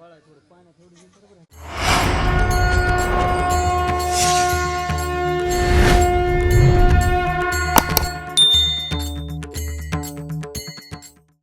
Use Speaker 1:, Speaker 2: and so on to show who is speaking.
Speaker 1: बाळा थोडं पाण्यात थोडी